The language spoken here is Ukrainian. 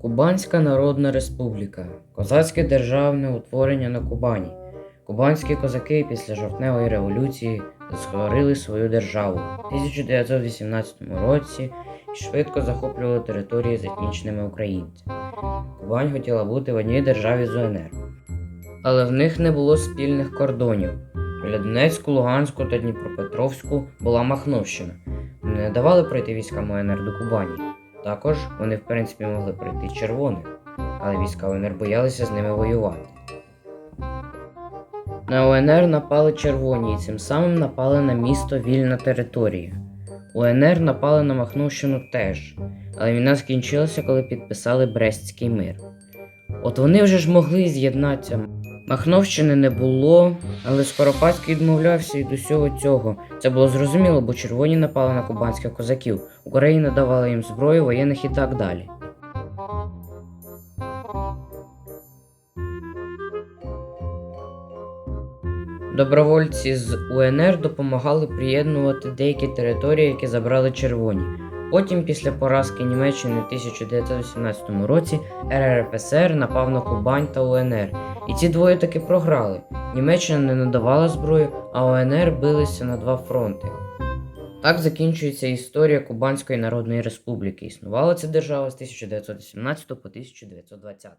Кубанська Народна Республіка козацьке державне утворення на Кубані. Кубанські козаки після жовтневої революції створили свою державу в 1918 році і швидко захоплювали території з етнічними українцями. Кубань хотіла бути в одній державі з УНР. Але в них не було спільних кордонів. Біля Донецьку, Луганську та Дніпропетровську була Махновщина. Не давали пройти військам УНР до Кубані. Також вони, в принципі, могли пройти червоних, але війська УНР боялися з ними воювати. На УНР напали червоні і цим самим напали на місто Вільна територія. УНР напали на Махновщину теж, але війна скінчилася, коли підписали Брестський мир. От вони вже ж могли з'єднатися. Махновщини не було, але Скоропадський відмовлявся від усього цього. Це було зрозуміло, бо червоні напали на кубанських козаків, Україна давала їм зброю, воєнних і так далі. Добровольці з УНР допомагали приєднувати деякі території, які забрали червоні. Потім, після поразки Німеччини в 1918 році, РРФСР напав на Кубань та УНР. І ці двоє таки програли. Німеччина не надавала зброю, а ОНР билися на два фронти. Так закінчується історія Кубанської Народної Республіки. Існувала ця держава з 1917 по 1920.